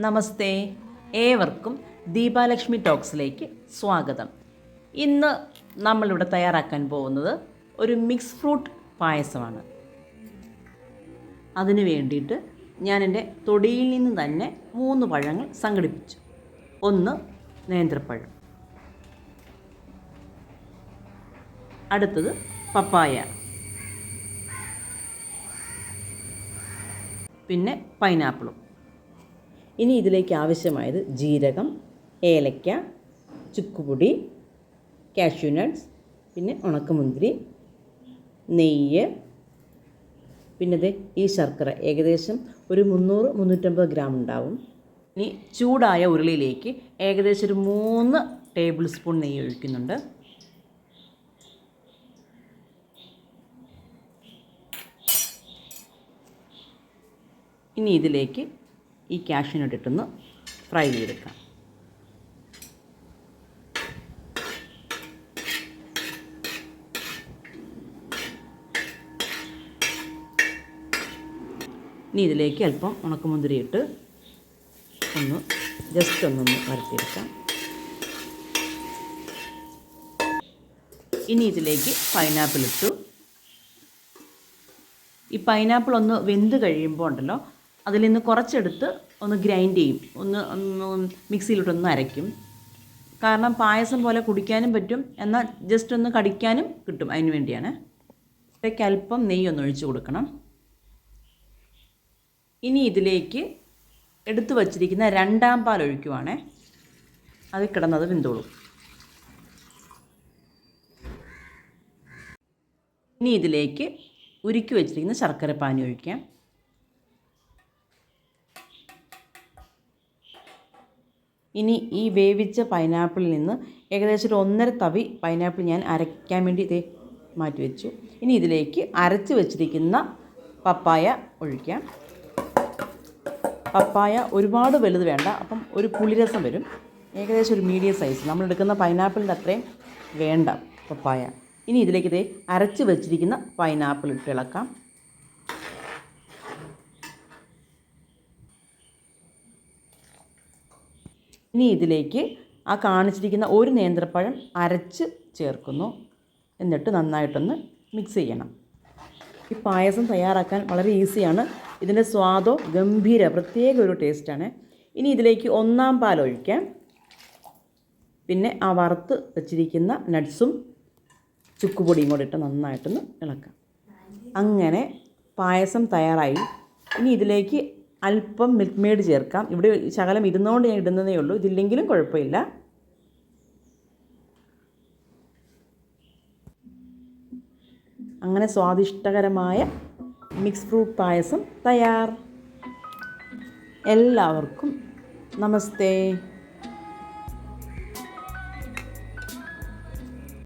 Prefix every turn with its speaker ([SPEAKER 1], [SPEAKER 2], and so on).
[SPEAKER 1] നമസ്തേ. ഏവർക്കും ദീപാലക്ഷ്മി ടോക്സിലേക്ക് സ്വാഗതം. ഇന്ന് നമ്മളിവിടെ തയ്യാറാക്കാൻ പോകുന്നത് ഒരു മിക്സ് ഫ്രൂട്ട് പായസമാണ്. അതിനു വേണ്ടിയിട്ട് ഞാൻ എന്റെ തൊടിയിൽ നിന്ന് തന്നെ മൂന്ന് പഴങ്ങൾ സംഘടിപ്പിച്ചു. ഒന്ന് നേന്ത്രപ്പഴം. അടുത്തത് പപ്പായ. പിന്നെ പൈനാപ്പിളും. ഇനി ഇതിലേക്ക് ആവശ്യമായത് ജീരകം ഏലക്ക ചുക്കുപൊടി കാഷ്യൂനട്ട്സ് പിന്നെ ഉണക്കമുന്തിരി നെയ്യ് പിന്നെ ഈ ശർക്കര ഏകദേശം ഒരു മുന്നൂറ് മുന്നൂറ്റമ്പത് ഗ്രാം ഉണ്ടാവും. ഇനി ചൂടായ ഉരുളിയിലേക്ക് ഏകദേശം ഒരു മൂന്ന് ടേബിൾ സ്പൂൺ നെയ്യ് ഒഴിക്കുന്നുണ്ട്. ഇനി ഇതിലേക്ക് ഈ ക്യാഷിനോട്ടിട്ടൊന്ന് ഫ്രൈ ചെയ്തെടുക്കാം. ഇനി ഇതിലേക്ക് അല്പം ഉണക്കമുന്തിരി ഇട്ട് ഒന്ന് ജസ്റ്റ് ഒന്നൊന്ന് വരട്ടിയെടുക്കാം. ഇനി ഇതിലേക്ക് പൈനാപ്പിൾ ഇട്ടു. ഈ പൈനാപ്പിൾ ഒന്ന് വെന്ത് കഴിയുമ്പോൾ ഉണ്ടല്ലോ അതിൽ നിന്ന് കുറച്ചെടുത്ത് ഒന്ന് ഗ്രൈൻഡ് ചെയ്യും. ഒന്ന് മിക്സിയിലിട്ടൊന്ന് അരയ്ക്കും. കാരണം പായസം പോലെ കുടിക്കാനും പറ്റും. എന്നാൽ ജസ്റ്റ് ഒന്ന് കടിക്കാനും കിട്ടും അതിന് വേണ്ടിയാണ്. ഇതിലേക്ക് അല്പം നെയ്യ് ഒന്ന് ഒഴിച്ച് കൊടുക്കണം. ഇനി ഇതിലേക്ക് എടുത്തു വച്ചിരിക്കുന്ന രണ്ടാം പാൽ ഒഴിക്കുവാണേ. അത് കിടന്നത് വെന്തോളും. ഇനി ഇതിലേക്ക് ഉരുക്കി വെച്ചിരിക്കുന്ന ശർക്കര പാനി ഒഴിക്കാം. ഇനി ഈ വേവിച്ച പൈനാപ്പിളിൽ നിന്ന് ഏകദേശം ഒരു ഒന്നര തവി പൈനാപ്പിൾ ഞാൻ അരയ്ക്കാൻ വേണ്ടി ഇതേ മാറ്റി വെച്ചു. ഇനി ഇതിലേക്ക് അരച്ച് വെച്ചിരിക്കുന്ന പപ്പായ ഒഴിക്കാം. പപ്പായ ഒരുപാട് വലുത് വേണ്ട അപ്പം ഒരു പുളിരസം വരും. ഏകദേശം ഒരു മീഡിയം സൈസ് നമ്മൾ എടുക്കുന്ന പൈനാപ്പിളിന്റെ അത്രയും വേണ്ട പപ്പായ. ഇനി ഇതിലേക്ക് ഇതേ അരച്ച് വെച്ചിരിക്കുന്ന പൈനാപ്പിൾ ഇട്ട് ഇളക്കാം. ഇനി ഇതിലേക്ക് ആ കാണിച്ചിരിക്കുന്ന ഒരു നേന്ത്രപ്പഴം അരച്ച് ചേർക്കുന്നു. എന്നിട്ട് നന്നായിട്ടൊന്ന് മിക്സ് ചെയ്യണം. ഈ പായസം തയ്യാറാക്കാൻ വളരെ ഈസിയാണ്. ഇതിന്റെ സ്വാദോ ഗംഭീര പ്രത്യേക ഒരു ടേസ്റ്റാണ്. ഇനി ഇതിലേക്ക് ഒന്നാം പാൽ ഒഴിക്കാം. പിന്നെ ആ വറുത്ത് വെച്ചിരിക്കുന്ന നട്ട്സും ചുക്കുപൊടിയും കൂടി ഇട്ട് നന്നായിട്ടൊന്ന് ഇളക്കാം. അങ്ങനെ പായസം തയ്യാറായി. ഇനി ഇതിലേക്ക് അല്പം മിൽക്ക് മെയ്ഡ് ചേർക്കാം. ഇവിടെ ശകലം ഇരുന്നുകൊണ്ട് ഞാൻ ഇടുന്നതേ ഉള്ളൂ. ഇതില്ലെങ്കിലും കുഴപ്പമില്ല. അങ്ങനെ സ്വാദിഷ്ടകരമായ മിക്സ് ഫ്രൂട്ട് പായസം തയ്യാർ. എല്ലാവർക്കും നമസ്തേ.